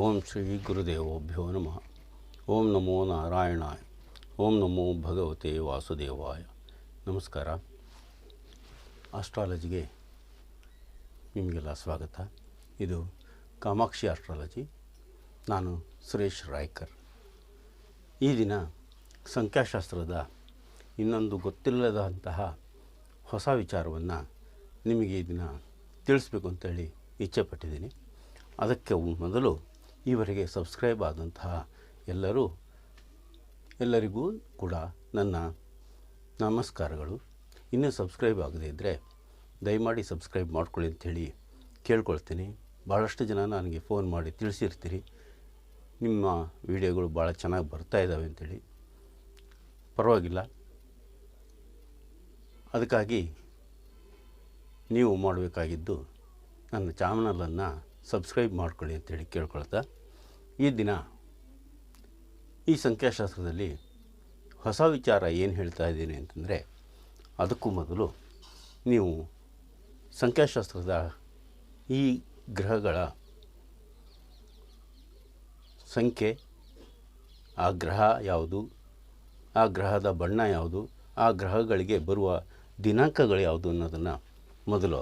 ಓಂ ಶ್ರೀ ಗುರುದೇವೋಭ್ಯೋ ನಮಃ. ಓಂ ನಮೋ ನಾರಾಯಣಾಯ. ಓಂ ನಮೋ ಭಗವತೆ ವಾಸುದೇವಾಯ. ನಮಸ್ಕಾರ. ಆಸ್ಟ್ರಾಲಜಿಗೆ ನಿಮಗೆಲ್ಲ ಸ್ವಾಗತ. ಇದು ಕಾಮಾಕ್ಷಿ ಆಸ್ಟ್ರಾಲಜಿ ನಾನು ಸುರೇಶ್ ರಾಯ್ಕರ್. ಈ ದಿನ ಸಂಖ್ಯಾಶಾಸ್ತ್ರದ ಇನ್ನೊಂದು ಗೊತ್ತಿಲ್ಲದಂತಹ ಹೊಸ ವಿಚಾರವನ್ನು ನಿಮಗೆ ಈ ದಿನ ತಿಳಿಸ್ಬೇಕು ಅಂತೇಳಿ ಇಚ್ಛೆಪಟ್ಟಿದ್ದೀನಿ. ಅದಕ್ಕೆ ಮೊದಲು ಈವರೆಗೆ ಸಬ್ಸ್ಕ್ರೈಬ್ ಆದಂತಹ ಎಲ್ಲರೂ ಎಲ್ಲರಿಗೂ ಕೂಡ ನನ್ನ ನಮಸ್ಕಾರಗಳು. ಇನ್ನೂ ಸಬ್ಸ್ಕ್ರೈಬ್ ಆಗದೇ ಇದ್ದರೆ ದಯಮಾಡಿ ಸಬ್ಸ್ಕ್ರೈಬ್ ಮಾಡ್ಕೊಳ್ಳಿ ಅಂಥೇಳಿ ಕೇಳ್ಕೊಳ್ತೀನಿ. ಭಾಳಷ್ಟು ಜನ ನನಗೆ ಫೋನ್ ಮಾಡಿ ತಿಳಿಸಿರ್ತೀರಿ. ನಿಮ್ಮ ವಿಡಿಯೋಗಳು ಭಾಳ ಚೆನ್ನಾಗಿ ಬರ್ತಾ ಇದ್ದಾವೆ ಅಂಥೇಳಿ. ಪರವಾಗಿಲ್ಲ. ಅದಕ್ಕಾಗಿ ನೀವು ಮಾಡಬೇಕಾಗಿದ್ದು ನನ್ನ ಚಾನಲನ್ನು ಸಬ್ಸ್ಕ್ರೈಬ್ ಮಾಡ್ಕೊಳ್ಳಿ ಅಂತೇಳಿ ಕೇಳ್ಕೊಳ್ತಾ ಈ ದಿನ ಈ ಸಂಖ್ಯಾಶಾಸ್ತ್ರದಲ್ಲಿ ಹೊಸ ವಿಚಾರ ಏನು ಹೇಳ್ತಾ ಇದ್ದೀನಿ ಅಂತಂದರೆ ಅದಕ್ಕೂ ಮೊದಲು ನೀವು ಸಂಖ್ಯಾಶಾಸ್ತ್ರದ ಈ ಗ್ರಹಗಳ ಸಂಖ್ಯೆ, ಆ ಗ್ರಹ ಯಾವುದು, ಆ ಗ್ರಹದ ಬಣ್ಣ ಯಾವುದು, ಆ ಗ್ರಹಗಳಿಗೆ ಬರುವ ದಿನಾಂಕಗಳು ಯಾವುದು ಅನ್ನೋದನ್ನು ಮೊದಲು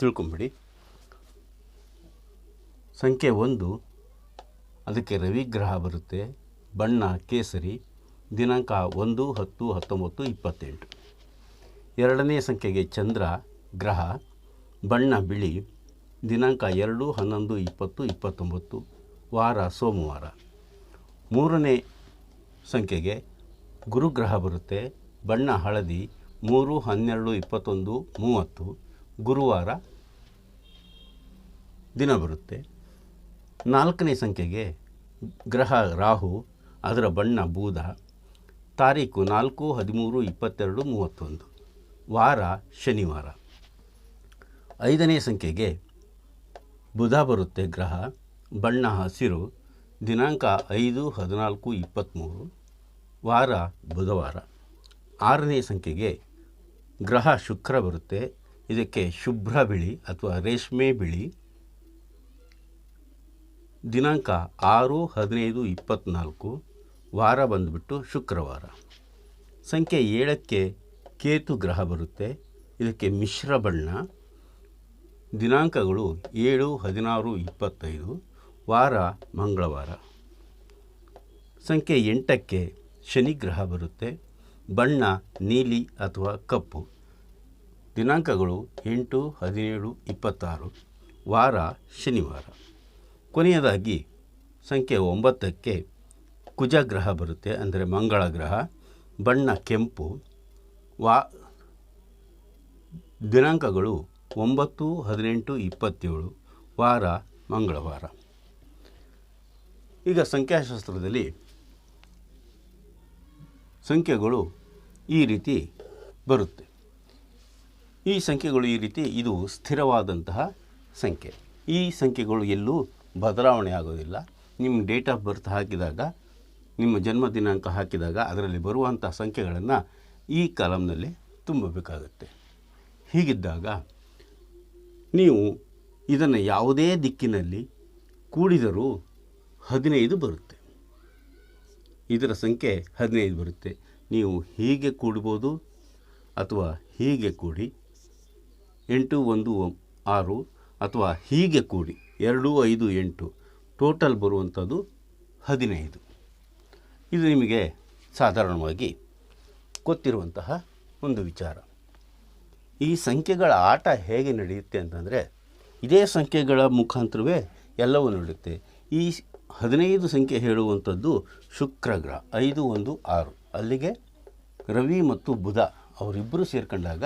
ತಿಳ್ಕೊಂಬಿಡಿ. ಸಂಖ್ಯೆ ಒಂದು, ಅದಕ್ಕೆ ರವಿಗ್ರಹ ಬರುತ್ತೆ, ಬಣ್ಣ ಕೇಸರಿ, ದಿನಾಂಕ ಒಂದು, ಹತ್ತು, ಹತ್ತೊಂಬತ್ತು, ಇಪ್ಪತ್ತೆಂಟು. ಎರಡನೇ ಸಂಖ್ಯೆಗೆ ಚಂದ್ರ, ಗ್ರಹ, ಬಣ್ಣ ಬಿಳಿ, ದಿನಾಂಕ ಎರಡು, ಹನ್ನೊಂದು, ಇಪ್ಪತ್ತು, ಇಪ್ಪತ್ತೊಂಬತ್ತು, ವಾರ, ಸೋಮವಾರ. ಮೂರನೇ ಸಂಖ್ಯೆಗೆ ಗುರುಗ್ರಹ ಬರುತ್ತೆ, ಬಣ್ಣ ಹಳದಿ, ಮೂರು, ಹನ್ನೆರಡು, ಇಪ್ಪತ್ತೊಂದು, ಮೂವತ್ತು, ಗುರುವಾರ ದಿನ ಬರುತ್ತೆ. ನಾಲ್ಕನೇ ಸಂಖ್ಯೆಗೆ ಗ್ರಹ ರಾಹು, ಅದರ ಬಣ್ಣ ಬೂದ, ತಾರೀಕು ನಾಲ್ಕು, ಹದಿಮೂರು, ಇಪ್ಪತ್ತೆರಡು, ಮೂವತ್ತೊಂದು. ವಾರ, ಶನಿವಾರ. ಐದನೇ ಸಂಖ್ಯೆಗೆ ಬುಧ ಬರುತ್ತೆ ಗ್ರಹ, ಬಣ್ಣ ಹಸಿರು, ದಿನಾಂಕ ಐದು, ಹದಿನಾಲ್ಕು ಇಪ್ಪತ್ತ್ಮೂರು ವಾರ, ಬುಧವಾರ. ಆರನೇ ಸಂಖ್ಯೆಗೆ ಗ್ರಹ ಶುಕ್ರ ಬರುತ್ತೆ, ಇದಕ್ಕೆ ಶುಭ್ರ ಬಿಳಿ ಅಥವಾ ರೇಷ್ಮೆ ಬಿಳಿ. ದಿನಾಂಕ ಆರು ಹದಿನೈದು ಇಪ್ಪತ್ತ್ನಾಲ್ಕು ವಾರ ಬಂದುಬಿಟ್ಟು ಶುಕ್ರವಾರ. ಸಂಖ್ಯೆ ಏಳಕ್ಕೆ ಕೇತು ಗ್ರಹ ಬರುತ್ತೆ. ಇದಕ್ಕೆ ಮಿಶ್ರ ಬಣ್ಣ. ದಿನಾಂಕಗಳು ಏಳು, ಹದಿನಾರು, ಇಪ್ಪತ್ತೈದು, ವಾರ, ಮಂಗಳವಾರ. ಸಂಖ್ಯೆ ಎಂಟಕ್ಕೆ ಶನಿಗ್ರಹ ಬರುತ್ತೆ. ಬಣ್ಣ, ನೀಲಿ ಅಥವಾ ಕಪ್ಪು. ದಿನಾಂಕಗಳು ಎಂಟು, ಹದಿನೇಳು, ಇಪ್ಪತ್ತಾರು, ವಾರ, ಶನಿವಾರ. ಕೊನೆಯದಾಗಿ ಸಂಖ್ಯೆ ಒಂಬತ್ತಕ್ಕೆ ಕುಜ ಗ್ರಹ ಬರುತ್ತೆ, ಅಂದರೆ ಮಂಗಳ ಗ್ರಹ, ಬಣ್ಣ ಕೆಂಪು, ವಾ ದಿನಾಂಕಗಳು ಒಂಬತ್ತು, ಹದಿನೆಂಟು, ಇಪ್ಪತ್ತೇಳು, ವಾರ, ಮಂಗಳವಾರ. ಈಗ ಸಂಖ್ಯಾಶಾಸ್ತ್ರದಲ್ಲಿ ಸಂಖ್ಯೆಗಳು ಈ ರೀತಿ ಬರುತ್ತೆ. ಈ ಸಂಖ್ಯೆಗಳು ಈ ರೀತಿ, ಇದು ಸ್ಥಿರವಾದಂತಹ ಸಂಖ್ಯೆ. ಈ ಸಂಖ್ಯೆಗಳು ಎಲ್ಲೂ ಬದಲಾವಣೆ ಆಗೋದಿಲ್ಲ. ನಿಮ್ಮ ಡೇಟ್ ಆಫ್ ಬರ್ತ್ ಹಾಕಿದಾಗ, ನಿಮ್ಮ ಜನ್ಮ ದಿನಾಂಕ ಹಾಕಿದಾಗ ಅದರಲ್ಲಿ ಬರುವಂಥ ಸಂಖ್ಯೆಗಳನ್ನು ಈ ಕಾಲಮ್ನಲ್ಲಿ ತುಂಬಬೇಕಾಗುತ್ತೆ. ಹೀಗಿದ್ದಾಗ ನೀವು ಇದನ್ನು ಯಾವುದೇ ದಿಕ್ಕಿನಲ್ಲಿ ಕೂಡಿದರೂ ಹದಿನೈದು ಬರುತ್ತೆ. ಇದರ ಸಂಖ್ಯೆ ಹದಿನೈದು ಬರುತ್ತೆ. ನೀವು ಹೀಗೆ ಕೂಡ್ಬೋದು ಅಥವಾ ಹೀಗೆ ಕೂಡಿ ಎಂಟು, ಒಂದು, ಆರು ಅಥವಾ ಹೀಗೆ ಕೂಡಿ ಎರಡು, ಐದು, ಎಂಟು. ಟೋಟಲ್ ಬರುವಂಥದ್ದು ಹದಿನೈದು. ಇದು ನಿಮಗೆ ಸಾಧಾರಣವಾಗಿ ಗೊತ್ತಿರುವಂತಹ ಒಂದು ವಿಚಾರ. ಈ ಸಂಖ್ಯೆಗಳ ಆಟ ಹೇಗೆ ನಡೆಯುತ್ತೆ ಅಂತಂದರೆ, ಇದೇ ಸಂಖ್ಯೆಗಳ ಮುಖಾಂತರವೇ ಎಲ್ಲವೂ ನಡೆಯುತ್ತೆ. ಈ ಹದಿನೈದು ಸಂಖ್ಯೆ ಹೇಳುವಂಥದ್ದು ಶುಕ್ರ ಗ್ರಹ, ಐದು, ಒಂದು, ಆರು. ಅಲ್ಲಿಗೆ ರವಿ ಮತ್ತು ಬುಧ ಅವರಿಬ್ಬರು ಸೇರ್ಕೊಂಡಾಗ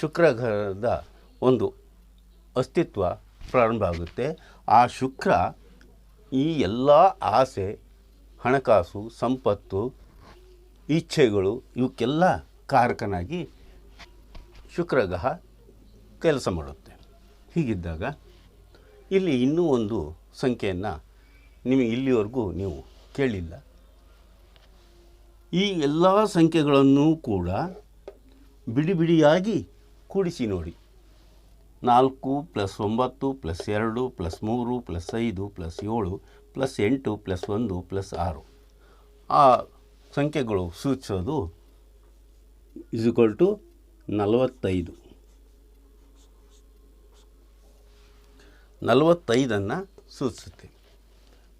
ಶುಕ್ರ ಗ್ರಹದ ಒಂದು ಅಸ್ತಿತ್ವ ಪ್ರಾರಂಭ ಆಗುತ್ತೆ. ಆ ಶುಕ್ರ ಈ ಎಲ್ಲ ಆಸೆ, ಹಣಕಾಸು, ಸಂಪತ್ತು, ಇಚ್ಛೆಗಳು ಇವಕ್ಕೆಲ್ಲ ಕಾರಕನಾಗಿ ಶುಕ್ರಗ್ರಹ ಕೆಲಸ ಮಾಡುತ್ತೆ. ಹೀಗಿದ್ದಾಗ ಇಲ್ಲಿ ಇನ್ನೂ ಒಂದು ಸಂಖ್ಯೆಯನ್ನು ನಿಮಗೆ ಇಲ್ಲಿವರೆಗೂ ನೀವು ಕೇಳಿಲ್ಲ. ಈ ಎಲ್ಲ ಸಂಖ್ಯೆಗಳನ್ನು ಕೂಡ ಬಿಡಿ ಬಿಡಿಯಾಗಿ ಕೂಡಿಸಿ ನೋಡಿ. ನಾಲ್ಕು ಪ್ಲಸ್ ಒಂಬತ್ತು ಪ್ಲಸ್ ಎರಡು ಪ್ಲಸ್ ಮೂರು ಪ್ಲಸ್ ಐದು ಪ್ಲಸ್ ಏಳು ಪ್ಲಸ್ ಎಂಟು ಪ್ಲಸ್ ಒಂದು ಪ್ಲಸ್ ಆರು. ಆ ಸಂಖ್ಯೆಗಳು ಸೂಚಿಸೋದು ಇಸ್ಕೊಲ್ ಟು ನಲವತ್ತೈದು. ನಲವತ್ತೈದನ್ನು ಸೂಚಿಸುತ್ತೆ.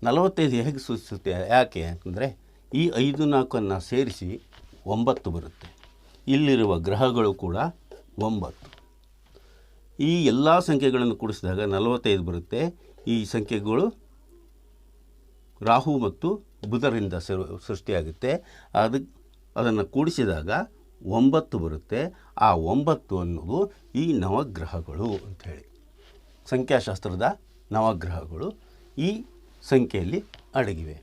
ನಲವತ್ತೈದು ಹೇಗೆ ಸೂಚಿಸುತ್ತೆ? ಯಾಕೆ ಅಂದರೆ ಈ ಐದು ನಾಲ್ಕನ್ನು ಸೇರಿಸಿ ಒಂಬತ್ತು ಬರುತ್ತೆ. ಇಲ್ಲಿರುವ ಗ್ರಹಗಳು ಕೂಡ ಒಂಬತ್ತು. ಈ ಎಲ್ಲ ಸಂಖ್ಯೆಗಳನ್ನು ಕೂಡಿಸಿದಾಗ ನಲವತ್ತೈದು ಬರುತ್ತೆ. ಈ ಸಂಖ್ಯೆಗಳು ರಾಹು ಮತ್ತು ಬುಧರಿಂದ ಸೃಷ್ಟಿಯಾಗುತ್ತೆ. ಅದು, ಅದನ್ನು ಕೂಡಿಸಿದಾಗ ಒಂಬತ್ತು ಬರುತ್ತೆ. ಆ ಒಂಬತ್ತು ಅನ್ನೋದು ಈ ನವಗ್ರಹಗಳು ಅಂಥೇಳಿ ಸಂಖ್ಯಾಶಾಸ್ತ್ರದ ನವಗ್ರಹಗಳು ಈ ಸಂಖ್ಯೆಯಲ್ಲಿ ಅಡಗಿವೆ.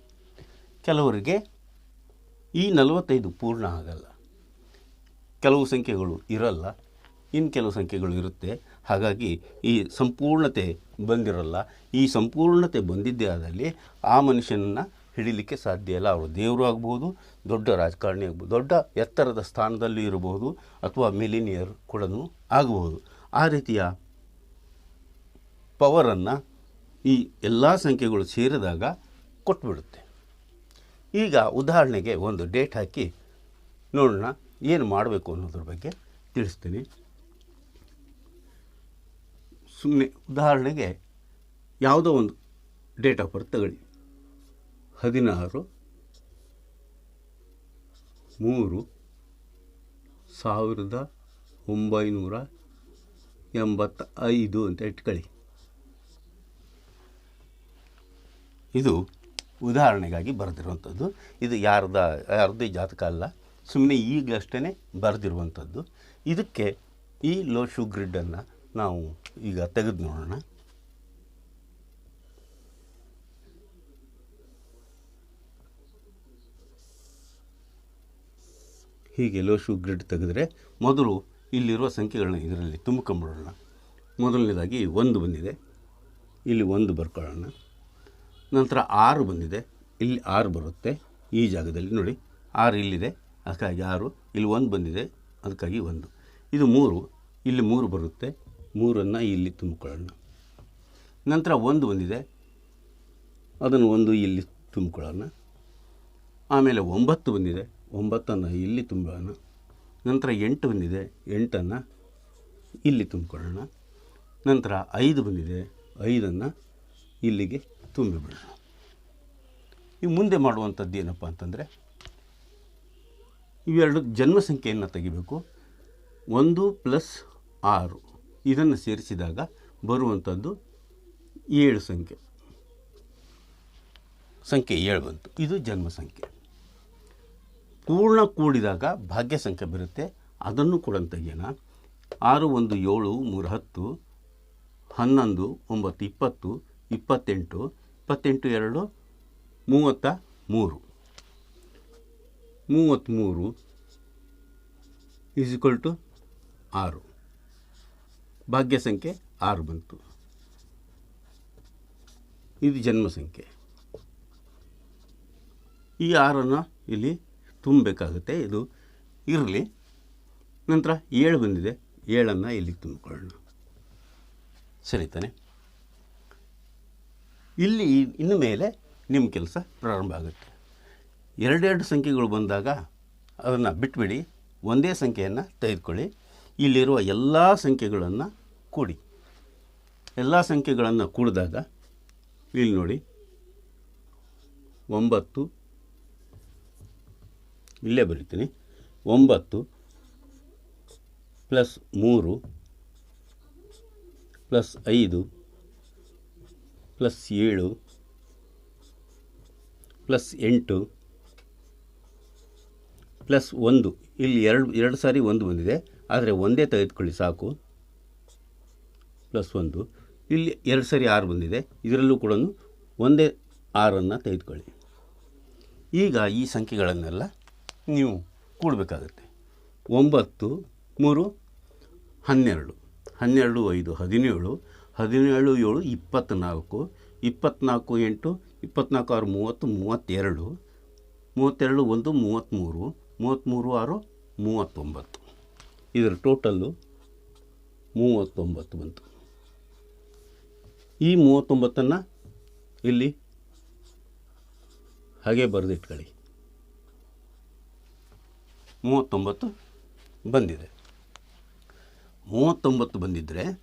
ಕೆಲವರಿಗೆ ಈ ನಲವತ್ತೈದು ಪೂರ್ಣ ಆಗಲ್ಲ. ಕೆಲವು ಸಂಖ್ಯೆಗಳು ಇರಲ್ಲ. ಇನ್ನು ಕೆಲವು ಸಂಖ್ಯೆಗಳು ಇರುತ್ತೆ. ಹಾಗಾಗಿ ಈ ಸಂಪೂರ್ಣತೆ ಬಂದಿರಲ್ಲ. ಈ ಸಂಪೂರ್ಣತೆ ಬಂದಿದ್ದೇ ಆದಲ್ಲಿ ಆ ಮನುಷ್ಯನನ್ನು ಹಿಡಿಲಿಕ್ಕೆ ಸಾಧ್ಯ ಇಲ್ಲ. ಅವರು ದೇವರು ಆಗ್ಬೋದು, ದೊಡ್ಡ ರಾಜಕಾರಣಿ ಆಗ್ಬೋದು, ದೊಡ್ಡ ಎತ್ತರದ ಸ್ಥಾನದಲ್ಲಿ ಇರಬಹುದು ಅಥವಾ ಮಿಲಿನಿಯರ್ ಕೂಡ ಆಗಬಹುದು ಆ ರೀತಿಯ ಪವರನ್ನು ಈ ಎಲ್ಲ ಸಂಖ್ಯೆಗಳು ಸೇರಿದಾಗ ಕೊಟ್ಬಿಡುತ್ತೆ. ಈಗ ಉದಾಹರಣೆಗೆ ಒಂದು ಡೇಟ್ ಹಾಕಿ ನೋಡೋಣ, ಏನು ಮಾಡಬೇಕು ಅನ್ನೋದ್ರ ಬಗ್ಗೆ ತಿಳಿಸ್ತೀನಿ. ಸುಮ್ಮನೆ ಉದಾಹರಣೆಗೆ ಯಾವುದೋ ಒಂದು ಡೇಟ್ ಆಫ್ ಬರ್ತ್ ತಗೊಳ್ಳಿ. ಹದಿನಾರು, ಮೂರು, ಸಾವಿರದ ಒಂಬೈನೂರ ಎಂಬತ್ತ ಐದು ಅಂತ ಇಟ್ಕೊಳ್ಳಿ. ಇದು ಉದಾಹರಣೆಗಾಗಿ ಬರೆದಿರುವಂಥದ್ದು. ಇದು ಯಾರ್ದ, ಯಾರದೇ ಜಾತಕ ಅಲ್ಲ. ಸುಮ್ಮನೆ ಈಗಲಷ್ಟೇ ಬರೆದಿರುವಂಥದ್ದು. ಇದಕ್ಕೆ ಈ ಲೋ ಶು ಗ್ರಿಡ್ಡನ್ನು ನಾವು ಈಗ ತೆಗೆದು ನೋಡೋಣ. ಹೀಗೆ ಲೋ ಶೂ ಗ್ರಿಡ್ ತೆಗೆದ್ರೆ ಮೊದಲು ಇಲ್ಲಿರುವ ಸಂಖ್ಯೆಗಳನ್ನ ಇದರಲ್ಲಿ ತುಂಬಿಕೊಂಡ್ಬಿಡೋಣ ಮೊದಲನೇದಾಗಿ ಒಂದು ಬಂದಿದೆ. ಇಲ್ಲಿ ಒಂದು ಬರ್ಕೊಳ್ಳೋಣ. ನಂತರ ಆರು ಬಂದಿದೆ. ಇಲ್ಲಿ ಆರು ಬರುತ್ತೆ. ಈ ಜಾಗದಲ್ಲಿ ನೋಡಿ, ಆರು ಇಲ್ಲಿದೆ. ಅದಕ್ಕಾಗಿ ಆರು. ಇಲ್ಲಿ ಒಂದು ಬಂದಿದೆ. ಅದಕ್ಕಾಗಿ ಒಂದು. ಇದು ಮೂರು. ಇಲ್ಲಿ ಮೂರು ಬರುತ್ತೆ. ಮೂರನ್ನು ಇಲ್ಲಿ ತುಂಬಿಕೊಳ್ಳೋಣ. ನಂತರ ಒಂದು ಬಂದಿದೆ ಅದನ್ನು ಒಂದು ಇಲ್ಲಿ ತುಂಬಿಕೊಳ್ಳೋಣ. ಆಮೇಲೆ ಒಂಬತ್ತು ಬಂದಿದೆ. ಒಂಬತ್ತನ್ನು ಇಲ್ಲಿ ತುಂಬೋಣ ನಂತರ ಎಂಟು ಬಂದಿದೆ. ಎಂಟನ್ನು ಇಲ್ಲಿ ತುಂಬಿಕೊಳ್ಳೋಣ. ನಂತರ ಐದು ಬಂದಿದೆ. ಐದನ್ನು ಇಲ್ಲಿಗೆ ತುಂಬಿಬಿಡೋಣ. ಈ ಮುಂದೆ ಮಾಡುವಂಥದ್ದು ಏನಪ್ಪ ಅಂತಂದರೆ, ಇವೆರಡು ಜನ್ಮಸಂಖ್ಯೆಯನ್ನು ತೆಗಿಬೇಕು. ಒಂದು ಪ್ಲಸ್ ಆರು. ಇದನ್ನು ಸೇರಿಸಿದಾಗ ಬರುವಂಥದ್ದು ಏಳು ಸಂಖ್ಯೆ. ಸಂಖ್ಯೆ ಏಳು ಬಂತು. ಇದು ಜನ್ಮ ಸಂಖ್ಯೆ. ಪೂರ್ಣ ಕೂಡಿದಾಗ ಭಾಗ್ಯ ಸಂಖ್ಯೆ ಬರುತ್ತೆ. ಅದನ್ನು ಕೂಡ ತೆಗೆಯೋಣ. ಆರು, ಒಂದು, ಏಳು, ಮೂರು, ಹತ್ತು, ಹನ್ನೊಂದು, ಒಂಬತ್ತು, ಇಪ್ಪತ್ತು, ಇಪ್ಪತ್ತೆಂಟು ಇಪ್ಪತ್ತೆಂಟು, ಎರಡು, ಮೂವತ್ತ ಮೂರು. ಮೂವತ್ತ್ಮೂರು ಈಸ್ ಈಕ್ವಲ್ ಟು ಆರು. ಭಾಗ್ಯ ಸಂಖ್ಯೆ ಆರು ಬಂತು. ಇದು ಜನ್ಮ ಸಂಖ್ಯೆ ಈ ಆರನ್ನು ಇಲ್ಲಿ ತುಂಬಬೇಕಾಗುತ್ತೆ. ಇದು ಇರಲಿ. ನಂತರ ಏಳು ಬಂದಿದೆ. ಏಳನ್ನು ಇಲ್ಲಿ ತುಂಬಿಕೊಳ್ಳೋಣ. ಸರಿ ತಾನೆ. ಇಲ್ಲಿ ಇನ್ನು ಮೇಲೆ ನಿಮ್ಮ ಕೆಲಸ ಪ್ರಾರಂಭ ಆಗುತ್ತೆ. ಎರಡೆರಡು ಸಂಖ್ಯೆಗಳು ಬಂದಾಗ ಅದನ್ನು ಬಿಟ್ಬಿಡಿ. ಒಂದೇ ಸಂಖ್ಯೆಯನ್ನು ತೆಗೆದುಕೊಳ್ಳಿ. ಇಲ್ಲಿರುವ ಎಲ್ಲ ಸಂಖ್ಯೆಗಳನ್ನು ಕೂಡಿ. ಎಲ್ಲ ಸಂಖ್ಯೆಗಳನ್ನು ಕೂಡಿದಾಗ, ಇಲ್ಲಿ ನೋಡಿ, ಒಂಬತ್ತು, ಇಲ್ಲೇ ಬರಿತೀನಿ, ಒಂಬತ್ತು ಪ್ಲಸ್ ಮೂರು ಪ್ಲಸ್ ಐದು ಪ್ಲಸ್ ಏಳು ಪ್ಲಸ್ ಎಂಟು ಪ್ಲಸ್ ಒಂದು. ಇಲ್ಲಿ ಎರಡು ಎರಡು ಸಾರಿ ಒಂದು ಬಂದಿದೆ. ಆದರೆ ಒಂದೇ ತೆಗೆದುಕೊಳ್ಳಿ ಸಾಕು. ಪ್ಲಸ್ ಒಂದು. ಇಲ್ಲಿ ಎರಡು ಸರಿ ಆರು ಬಂದಿದೆ. ಇದರಲ್ಲೂ ಕೂಡ ಒಂದೇ ಆರನ್ನು ತೆಗೆದುಕೊಳ್ಳಿ. ಈಗ ಈ ಸಂಖ್ಯೆಗಳನ್ನೆಲ್ಲ ನೀವು ಕೂಡಬೇಕಾಗತ್ತೆ. ಒಂಬತ್ತು, ಮೂರು, ಹನ್ನೆರಡು. ಹನ್ನೆರಡು, ಐದು, ಹದಿನೇಳು. ಹದಿನೇಳು, ಏಳು ಇಪ್ಪತ್ತ್ನಾಲ್ಕು ಇಪ್ಪತ್ತ್ನಾಲ್ಕು ಎಂಟು. ಇಪ್ಪತ್ತ್ನಾಲ್ಕು ಆರು, ಮೂವತ್ತು, ಮೂವತ್ತೆರಡು. ಮೂವತ್ತೆರಡು, ಒಂದು, ಮೂವತ್ತ್ಮೂರು. ಮೂವತ್ತ್ಮೂರು, ಆರು, ಮೂವತ್ತೊಂಬತ್ತು. ಇದರ ಟೋಟಲ್ಲು ಮೂವತ್ತೊಂಬತ್ತು ಬಂತು. ಈ ಮೂವತ್ತೊಂಬತ್ತನ್ನು ಇಲ್ಲಿ ಹಾಗೆ ಬರೆದಿಟ್ಕೊಳ್ಳಿ. ಮೂವತ್ತೊಂಬತ್ತು ಬಂದಿದೆ. ಮೂವತ್ತೊಂಬತ್ತು ಬಂದಿದ್ದರೆ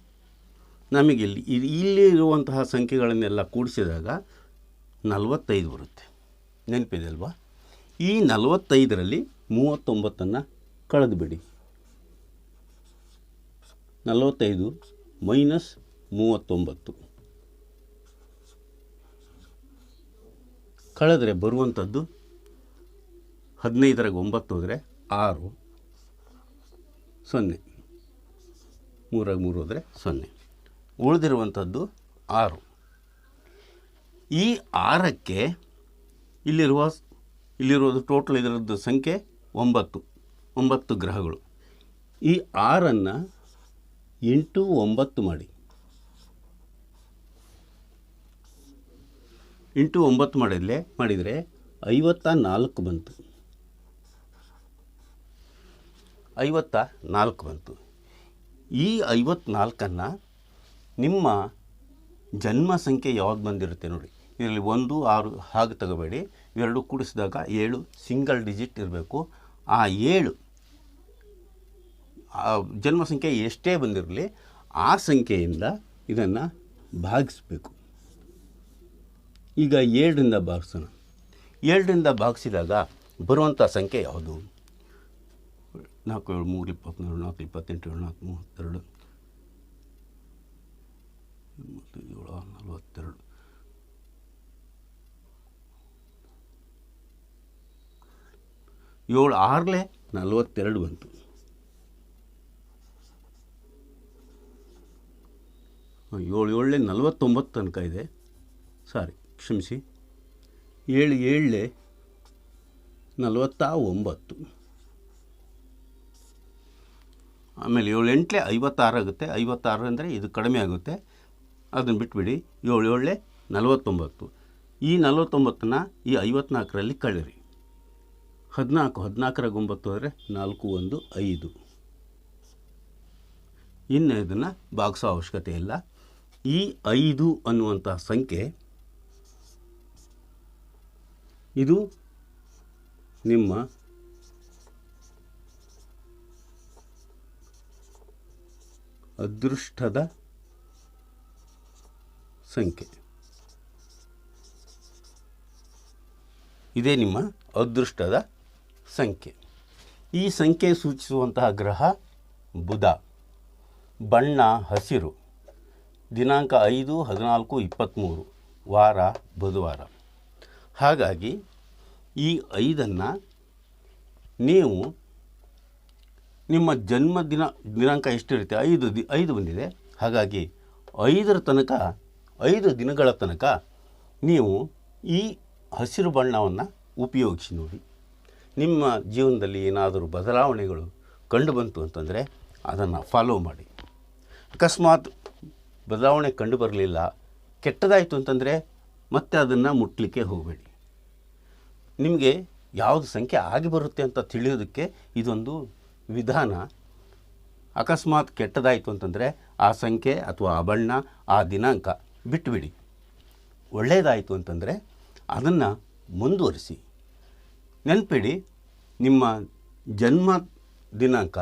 ನಮಗೆ ಇಲ್ಲಿ ಇಲ್ಲಿ ಇರುವಂತಹ ಸಂಖ್ಯೆಗಳನ್ನೆಲ್ಲ ಕೂಡಿಸಿದಾಗ ನಲವತ್ತೈದು ಬರುತ್ತೆ. ನೆನಪಿದೆ ಅಲ್ವಾ ಈ ನಲವತ್ತೈದರಲ್ಲಿ ಮೂವತ್ತೊಂಬತ್ತನ್ನು ಕಳೆದುಬಿಡಿ. ನಲವತ್ತೈದು ಮೈನಸ್ ಮೂವತ್ತೊಂಬತ್ತು. ಕಳೆದ್ರೆ ಬರುವಂಥದ್ದು ಹದಿನೈದರಾಗ ಒಂಬತ್ತು ಹೋದರೆ ಆರು. ಸೊನ್ನೆ. ಮೂರಾಗ ಮೂರು ಹೋದರೆ ಸೊನ್ನೆ. ಉಳಿದಿರುವಂಥದ್ದು ಆರು. ಈ ಆರಕ್ಕೆ ಇಲ್ಲಿರುವ ಇಲ್ಲಿರೋದು ಟೋಟಲ್ ಇದರದ್ದು ಸಂಖ್ಯೆ ಒಂಬತ್ತು. ಒಂಬತ್ತು ಗ್ರಹಗಳು. ಈ ಆರನ್ನು ಎಂಟು, ಒಂಬತ್ತು ಮಾಡಿ. ಇಂಟು ಒಂಬತ್ತು ಮಾಡಿದ್ಲೆ, ಮಾಡಿದರೆ ಐವತ್ತ ನಾಲ್ಕು ಬಂತು. ಐವತ್ತ ನಾಲ್ಕು ಬಂತು. ಈ ಐವತ್ನಾಲ್ಕನ್ನು ನಿಮ್ಮ ಜನ್ಮ ಸಂಖ್ಯೆ ಯಾವಾಗ ಬಂದಿರುತ್ತೆ ನೋಡಿ. ಇದರಲ್ಲಿ ಒಂದು, ಆರು ಹಾಗೆ ತಗೋಬೇಡಿ. ಇವೆರಡು ಕೂಡಿಸಿದಾಗ ಏಳು ಸಿಂಗಲ್ ಡಿಜಿಟ್ ಇರಬೇಕು. ಆ ಏಳು ಜನ್ಮ ಸಂಖ್ಯೆ ಎಷ್ಟೇ ಬಂದಿರಲಿ, ಆ ಸಂಖ್ಯೆಯಿಂದ ಇದನ್ನು ಭಾಗಿಸ್ಬೇಕು. ಈಗ ಏಳರಿಂದ ಭಾಗಿಸೋಣ. ಏಳರಿಂದ ಭಾಗಿಸಿದಾಗ ಬರುವಂಥ ಸಂಖ್ಯೆ ಯಾವುದು? ನಾಲ್ಕು, ಏಳು, ಮೂರು, ಇಪ್ಪತ್ತ್ಮೂರು, ನಾಲ್ಕು, ಇಪ್ಪತ್ತೆಂಟು, ಏಳು, ನಾಲ್ಕು, ಮೂವತ್ತೆರಡು ಏಳು, ನಲವತ್ತೆರಡು. ಏಳು ಆರಲೇ ನಲವತ್ತೆರಡು ಬಂತು. ಏಳು ಏಳಲೇ ನಲವತ್ತೊಂಬತ್ತು ತನಕ ಇದೆ. ಸಾರಿ. ಕ್ಷಮಿಸಿ. ಏಳು ಏಳಲೇ ನಲವತ್ತ ಒಂಬತ್ತು. ಆಮೇಲೆ ಏಳು ಎಂಟಲೇ ಐವತ್ತಾರು ಆಗುತ್ತೆ. ಐವತ್ತಾರು ಅಂದರೆ ಇದು ಕಡಿಮೆ ಆಗುತ್ತೆ. ಅದನ್ನು ಬಿಟ್ಬಿಡಿ. ಏಳು ಏಳಲೇ ನಲವತ್ತೊಂಬತ್ತು. ಈ ನಲವತ್ತೊಂಬತ್ತನ್ನ ಈ ಐವತ್ನಾಲ್ಕರಲ್ಲಿ ಕಳೀರಿ. ಹದಿನಾಲ್ಕು, ಹದಿನಾಲ್ಕರಾಗ ಒಂಬತ್ತು ಅಂದರೆ ನಾಲ್ಕು, ಒಂದು, ಐದು. ಇನ್ನು ಇದನ್ನು ಭಾಗಿಸೋ ಅವಶ್ಯಕತೆ ಇಲ್ಲ. ಈ ಐದು ಅನ್ನುವಂಥ ಸಂಖ್ಯೆ ಇದು ನಿಮ್ಮ ಅದೃಷ್ಟದ ಸಂಖ್ಯೆ. ಇದೇ ನಿಮ್ಮ ಅದೃಷ್ಟದ ಸಂಖ್ಯೆ. ಈ ಸಂಖ್ಯೆ ಸೂಚಿಸುವಂತಹ ಗ್ರಹ ಬುಧ. ಬಣ್ಣ, ಹಸಿರು. ದಿನಾಂಕ ಐದು, ಹದಿನಾಲ್ಕು ಇಪ್ಪತ್ತ್ಮೂರು ವಾರ, ಬುಧವಾರ. ಹಾಗಾಗಿ ಈ ಐದನ್ನು ನೀವು ನಿಮ್ಮ ಜನ್ಮದಿನ ದಿನಾಂಕ ಎಷ್ಟಿರುತ್ತೆ? ಐದು ದಿ ಐದು ಬಂದಿದೆ. ಹಾಗಾಗಿ ಐದರ ತನಕ, ಐದು ದಿನಗಳ ತನಕ ನೀವು ಈ ಹಸಿರು ಬಣ್ಣವನ್ನು ಉಪಯೋಗಿಸಿ ನೋಡಿ. ನಿಮ್ಮ ಜೀವನದಲ್ಲಿ ಏನಾದರೂ ಬದಲಾವಣೆಗಳು ಕಂಡು ಬಂತು ಅಂತಂದರೆ ಅದನ್ನು ಫಾಲೋ ಮಾಡಿ. ಅಕಸ್ಮಾತ್ ಬದಲಾವಣೆ ಕಂಡು ಬರಲಿಲ್ಲ, ಕೆಟ್ಟದಾಯಿತು ಅಂತಂದರೆ ಮತ್ತೆ ಅದನ್ನು ಮುಟ್ಟಲಿಕ್ಕೆ ಹೋಗಬೇಡಿ. ನಿಮಗೆ ಯಾವುದು ಸಂಖ್ಯೆ ಆಗಿ ಬರುತ್ತೆ ಅಂತ ತಿಳಿಯೋದಕ್ಕೆ ಇದೊಂದು ವಿಧಾನ. ಅಕಸ್ಮಾತ್ ಕೆಟ್ಟದಾಯಿತು ಅಂತಂದರೆ ಆ ಸಂಖ್ಯೆ ಅಥವಾ ಆ ಬಣ್ಣ, ಆ ದಿನಾಂಕ ಬಿಟ್ಟುಬಿಡಿ ಒಳ್ಳೆಯದಾಯಿತು ಅಂತಂದರೆ ಅದನ್ನು ಮುಂದುವರಿಸಿ. ನೆನಪಿಡಿ, ನಿಮ್ಮ ಜನ್ಮ ದಿನಾಂಕ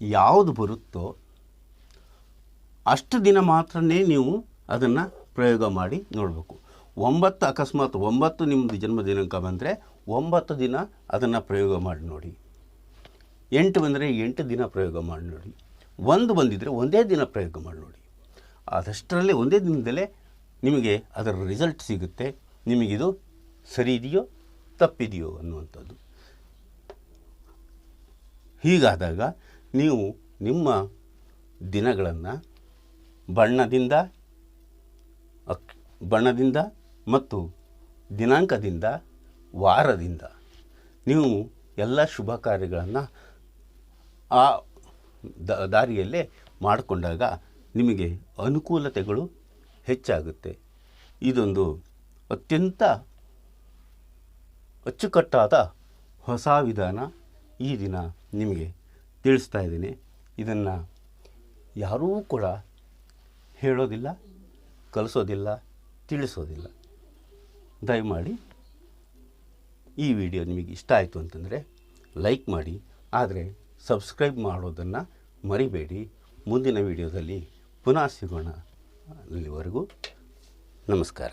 ಯಾವುದು ಬರುತ್ತೋ ಅಷ್ಟು ದಿನ ಮಾತ್ರನೇ ನೀವು ಅದನ್ನು ಪ್ರಯೋಗ ಮಾಡಿ ನೋಡಬೇಕು. ಒಂಬತ್ತು ಅಕಸ್ಮಾತ್ ಒಂಬತ್ತು ನಿಮ್ಮದು ಜನ್ಮ ದಿನಾಂಕ ಬಂದರೆ ಒಂಬತ್ತು ದಿನ ಅದನ್ನು ಪ್ರಯೋಗ ಮಾಡಿ ನೋಡಿ. ಎಂಟು ಬಂದರೆ ಎಂಟು ದಿನ ಪ್ರಯೋಗ ಮಾಡಿ ನೋಡಿ. ಒಂದು ಬಂದಿದ್ದರೆ ಒಂದೇ ದಿನ ಪ್ರಯೋಗ ಮಾಡಿ ನೋಡಿ. ಅದಷ್ಟರಲ್ಲೇ ಒಂದೇ ದಿನದಲ್ಲೇ ನಿಮಗೆ ಅದರ ರಿಸಲ್ಟ್ ಸಿಗುತ್ತೆ. ನಿಮಗಿದು ಸರಿ ಇದೆಯೋ ತಪ್ಪಿದೆಯೋ ಅನ್ನುವಂಥದ್ದು. ಹೀಗಾದಾಗ ನೀವು ನಿಮ್ಮ ದಿನಗಳನ್ನು ಬಣ್ಣದಿಂದ ಬಣ್ಣದಿಂದ ಮತ್ತು ದಿನಾಂಕದಿಂದ ವಾರದಿಂದ ನೀವು ಎಲ್ಲ ಶುಭ ಕಾರ್ಯಗಳನ್ನು ಆ ದ- ದಾರಿಯಲ್ಲೇ ಮಾಡಿಕೊಂಡಾಗ ನಿಮಗೆ ಅನುಕೂಲತೆಗಳು ಹೆಚ್ಚಾಗುತ್ತೆ. ಇದೊಂದು ಅತ್ಯಂತ ಅಚ್ಚುಕಟ್ಟಾದ ಹೊಸ ವಿಧಾನ ಈ ದಿನ ನಿಮಗೆ ತಿಳಿಸ್ತಾ ಇದ್ದೀನಿ. ಇದನ್ನು ಯಾರೂ ಕೂಡ ಹೇಳೋದಿಲ್ಲ, ಕಲಿಸೋದಿಲ್ಲ, ತಿಳಿಸೋದಿಲ್ಲ. ದಯಮಾಡಿ ಈ ವಿಡಿಯೋ ನಿಮಗೆ ಇಷ್ಟ ಆಯಿತು ಅಂತಂದರೆ ಲೈಕ್ ಮಾಡಿ, ಆದರೆ ಸಬ್ಸ್ಕ್ರೈಬ್ ಮಾಡೋದನ್ನು ಮರಿಬೇಡಿ. ಮುಂದಿನ ವಿಡಿಯೋದಲ್ಲಿ ಪುನಃ ಸಿಗೋಣ. ಅಲ್ಲಿವರೆಗೂ ನಮಸ್ಕಾರ.